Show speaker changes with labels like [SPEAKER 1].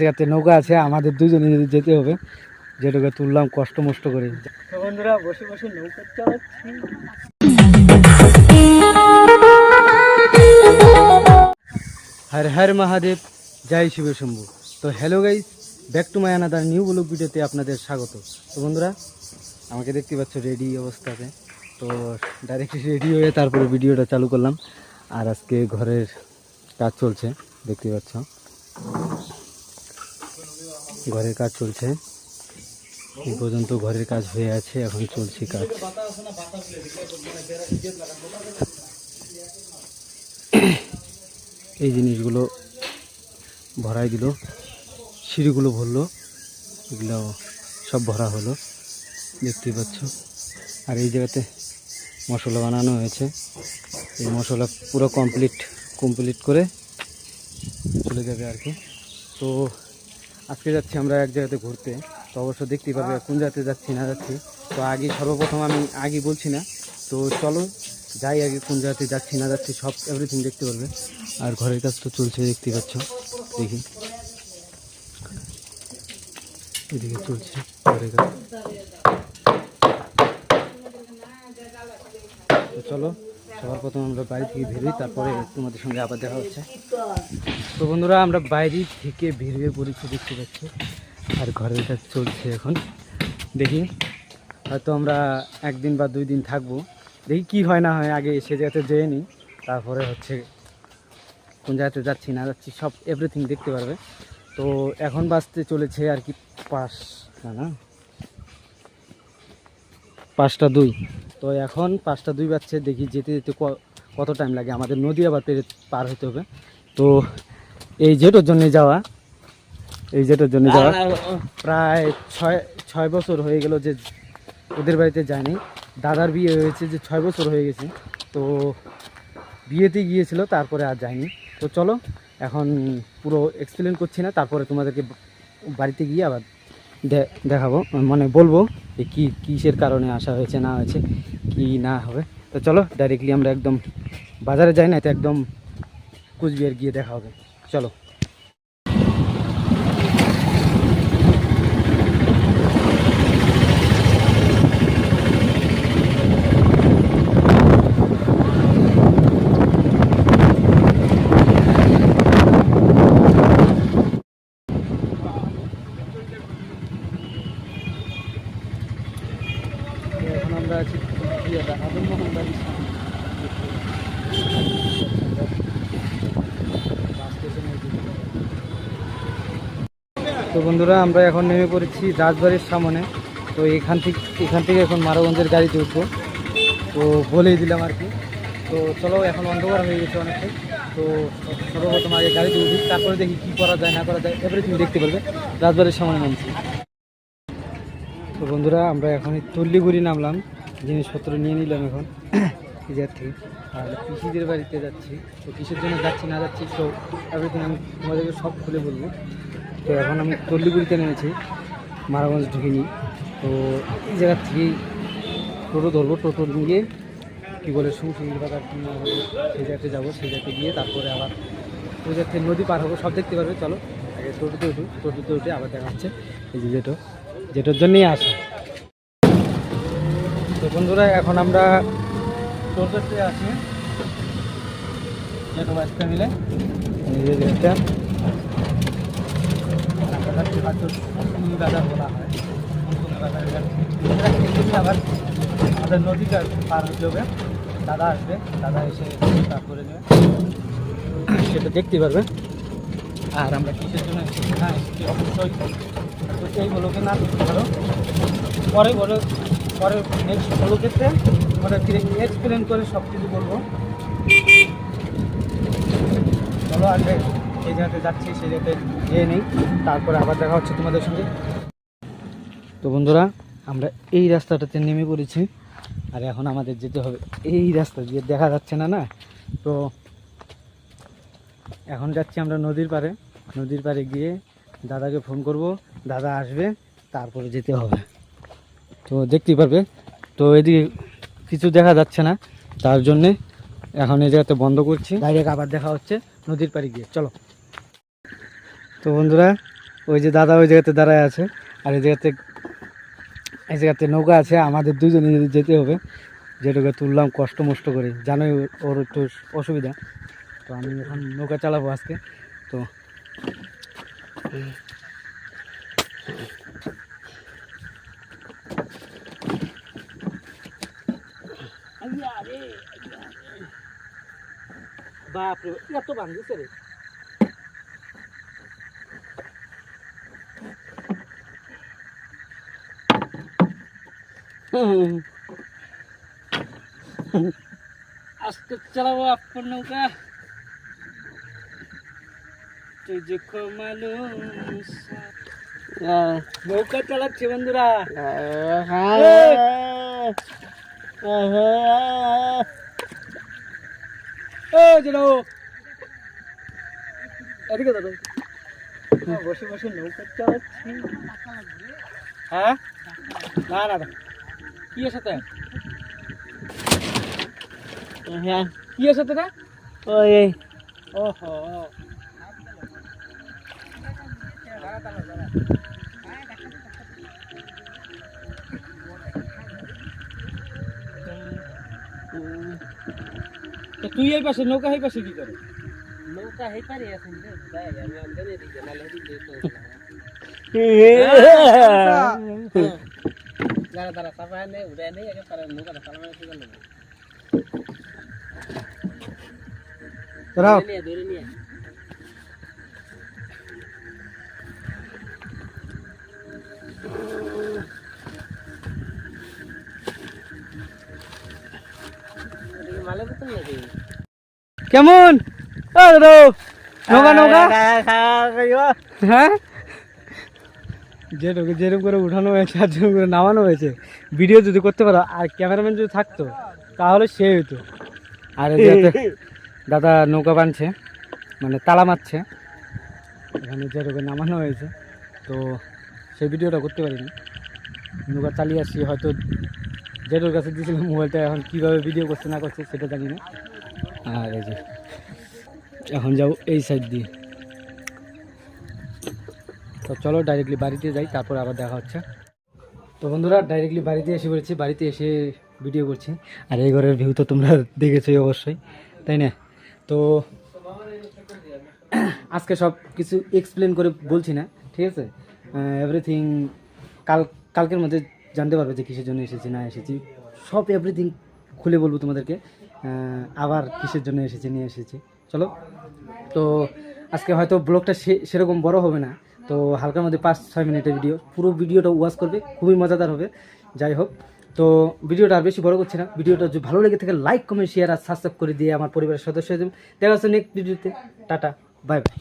[SPEAKER 1] জায়গাতে নৌকা আছে আমাদের দুজনে যদি যেতে হবে যেটাকে তুললাম কষ্ট মষ্ট করে। বন্ধুরা বসে বসে নৌকা চালাচ্ছি। হর হর মহাদেব জয় শিব শম্ভু। তো hello guys back to my another new blog ভিডিওতে আপনাদের স্বাগত। তো বন্ধুরা আমাকে দেখতে পাচ্ছ রেডি অবস্থাতে। তো ডাইরেক্ট রেডি হয়ে তারপরে ভিডিওটা চালু করলাম। আর আজকে ঘরের কাজ চলছে দেখতে পাচ্ছ। ঘরের কাজ চলছে। এই পর্যন্ত ঘরের কাজ হয়ে আছে, এখন চলছে কাজ। এই জিনিসগুলো ভরাই দিল, সিঁড়িগুলো ভরলো, এগুলো সব ভরা হলো, দেখতেই পাচ্ছ। আর এই জায়গাতে মশলা বানানো হয়েছে। এই মশলা পুরো কমপ্লিট কমপ্লিট করে চলে যাবে আর কি। তো আজকে যাচ্ছি আমরা এক জায়গাতে ঘুরতে। তো অবশ্য দেখতেই পারবে কোন জায়গাতে যাচ্ছি, না যাচ্ছি। তো আগে সর্বপ্রথম আমি আগে বলছি না। তো চলো, যাই আগে কোন জায়গাতে যাচ্ছি, না যাচ্ছি, সব এভরিথিং দেখতে পারবে। আর ঘরের কাজ তো চলছে দেখতে পাচ্ছ। দেখি। এদিকে চলছে ঘরের কাজ। তো চলো, সবার প্রথম আমরা বাড়ি থেকে বেরোই, তারপরে তোমাদের সঙ্গে আবার দেখা হচ্ছে। তো বন্ধুরা, আমরা বাইরে থেকে বেরিয়ে পড়েছি দেখতে পাচ্ছি। আর ঘরের কাজ চলছে এখন। দেখি, হয়তো আমরা একদিন বা দুই দিন থাকব। দেখি কি হয় না হয়, আগে সে জায়গাতে যেয়ে নিই। তারপরে হচ্ছে কোন জায়গাতে যাচ্ছি, না যাচ্ছি, সব এভরিথিং দেখতে পারবে। তো এখন বাজতে চলেছে আর কি পাঁচ, না না। পাঁচটা দুই। তো এখন পাঁচটা দুই বাজছে, দেখি যেতে যেতে কত টাইম লাগে? আমাদের নদী আবার পেরে পার হতে হবে। তো এই জেটোর জন্য যাওয়া। এই জেটোর জন্য যাওয়া। প্রায় ছয় ছয় বছর হয়ে গেল যে ওদের বাড়িতে যায়নি। দাদার বিয়ে হয়েছে যে ছয় বছর হয়ে গেছে। তো বিয়েতে গিয়েছিল তারপরে আর যায়নি। তো চলো এখন পুরো এক্সপ্লেন করছি না তারপরে তোমাদেরকে বাড়িতে গিয়ে আবার দেখাবো। মানে বলব যে কী কিসের কারণে আসা হয়েছে না হয়েছে কি না হবে। তো চলো ডাইরেক্টলি আমরা একদম বাজারে যাই না তো একদম কুচবিহার গিয়ে দেখা হবে। চলো তো এখন আমরা আছি কুচবিহার আদমমোহন বাড়ির সামনে। বাস স্টেশনের দিকে। তো বন্ধুরা, আমরা এখন নেমে পড়েছি রাজবাড়ির সামনে। তো এখান থেকে এখান থেকে এখন মারাগঞ্জের গাড়িতে উঠবো। তো বলেই দিলাম আর কি। তো চলো, এখন অন্ধকার হয়ে গেছে অনেকটাই তো সর্বপ্রথম আগে গাড়িতে উঠি, তারপরে দেখি কী করা যায়, না করা যায়। এভরিথিং দেখতে পারবে। রাজবাড়ির সামনে নামছি। তো বন্ধুরা, আমরা এখন তল্লিগুড়ি নামলাম। জিনিসপত্র নিয়ে নিলাম এখন। জায়গা থেকে আর পিসিদের বাড়িতে যাচ্ছি। তো কিসের জন্য যাচ্ছি, না যাচ্ছি তো এভরিথিং আমি তোমাদেরকে সব খুলে বলব। তো এখন আমি তল্লিগুড়িতে নেমেছি, মারাগঞ্জ ঢুকিনি। তো এই জায়গা থেকেই টোটো ধরবো, টোটো নিয়ে কী বলে সুসুন্দর বাজার সেই জায়গাতে যাব, সেই জায়গাতে গিয়ে তারপরে আবার ওই জায়গা থেকে নদী পার হব, সব দেখতে পারবে, চলো। আগে টোটোতে উঠু টোটোতে উঠে আবার দেখা হচ্ছে এই যে যেটো যেটার জন্যই আসা। তো বন্ধুরা, এখন আমরা টোটোতে আছি। যেটো বাসটা মিলে এই যাচ্ছি হয়তো কুল বাজার বলা হয় আবার আমাদের নদীটা পার হতে হবে দাদা আসবে দাদা এসে পার করে নেবে সেটা দেখতে পারবে আর আমরা কিসের জন্য না এসেছি অবশ্যই এই ব্লকে না করতে পারো বলো পরে নেক্সট ব্লকেতে আমরা এক্সপ্লেন করে সব কিছু বলব চলো আগে এই জায়গাতে যাচ্ছি, সেই জায়গাতে যেয়ে নেই। তারপরে আবার দেখা হচ্ছে তোমাদের সঙ্গে। তো বন্ধুরা, আমরা এই রাস্তাটাতে নেমে পড়েছি। আর এখন আমাদের যেতে হবে এই রাস্তা দিয়ে, দেখা যাচ্ছে না না? তো এখন যাচ্ছি আমরা নদীর পাড়ে। নদীর পাড়ে গিয়ে দাদাকে ফোন করব। দাদা আসবে, তারপরে যেতে হবে। তো দেখতেই পারবে। তো এদিকে কিছু দেখা যাচ্ছে না, তার জন্যে এখন এই জায়গাতে বন্ধ করছি। ডাইরেক্ট আবার দেখা হচ্ছে নদীর পাড়ে গিয়ে। চলো। বন্ধুরা, ওই যে দাদা ওই জায়গাতে দাঁড়ায় আছে, আর এই জায়গাতে এই জায়গাতে নৌকা আছে, আমাদের দুজনে যেতে হবে। যেটুকু তুললাম কষ্ট মষ্ট করে। জানোই ওর- একটু অসুবিধা। তো আমি এখন নৌকা চালাবো আজকে। তো বাপরে, এত বান্ধছে রে। আজকে চালাবো আপনার নৌকা। তুঝকো মালুম নৌকা চালাচ্ছে বন্ধুরা। ও যেন এদিকে দাদা। বসে বসে নৌকা চালাচ্ছি। হ্যাঁ? না না না। কি সাথে কি এর সাথে রে ওহো। তো তুই এই পাশে নৌকা এই পাশে কি করে?
[SPEAKER 2] নৌকা হেই পারে আছেন আমি দিকে নালে দিকে যারা তারা সাফা নেই উড়ায় নেই পারে নৌকাটা চালানো শুরু করল ধরে নিয়ে
[SPEAKER 1] কেমন নৌকা নৌকা হ্যাঁ যেরকম যেরকম করে উঠানো হয়েছে আর যেরকম করে নামানো হয়েছে ভিডিও যদি করতে পারো আর ক্যামেরাম্যান যদি থাকতো তাহলে সে হইতো। আর যে দাদা নৌকা বানছে মানে তালা মারছে। এখানে যেরকম নামানো হয়েছে তো সেই ভিডিওটা করতে পারিনি। নৌকা চালিয়ে আসছি হয়তো জেঠোর কাছে দিয়েছিলাম মোবাইলটা এখন কীভাবে ভিডিও করছে না করছে সেটা জানি না। আর এই যে এখন যাও এই সাইড দিয়ে। তো চলো ডাইরেক্টলি বাড়িতে যাই, তারপর আবার দেখা হচ্ছে। তো বন্ধুরা ডাইরেক্টলি বাড়িতে এসে পড়েছি, বাড়িতে এসে ভিডিও করছি। আর এই ঘরের ভিউ তো তোমরা দেখেছোই অবশ্যই, তাই না? তো আজকে সব কিছু এক্সপ্লেন করে বলছি না, ঠিক আছে? এভরিথিং কাল, কালকের মধ্যে জানতে পারবে যে কিসের জন্য এসেছি, না এসেছি। সব এভরিথিং খুলে বলব তোমাদেরকে আবার কিসের জন্য এসেছি, নিয়ে এসেছি। চলো, তো আজকে হয়তো ব্লগটা সেরকম বড় হবে না তো হালকার মধ্যে পাঁচ, ছয় মিনিটের ভিডিও পুরো ভিডিওটা ওয়াশ করবে, খুবই মজাদার হবে। যাই হোক, তো ভিডিওটা আর বেশি বড় করছি না। ভিডিওটা যদি ভালো লেগে থাকে লাইক কমেন্ট শেয়ার আর সাবস্ক্রাইব করে দিয়ে আমার পরিবারের সদস্য দেখা যাচ্ছে নেক্সট ভিডিওতে টাটা বাই বাই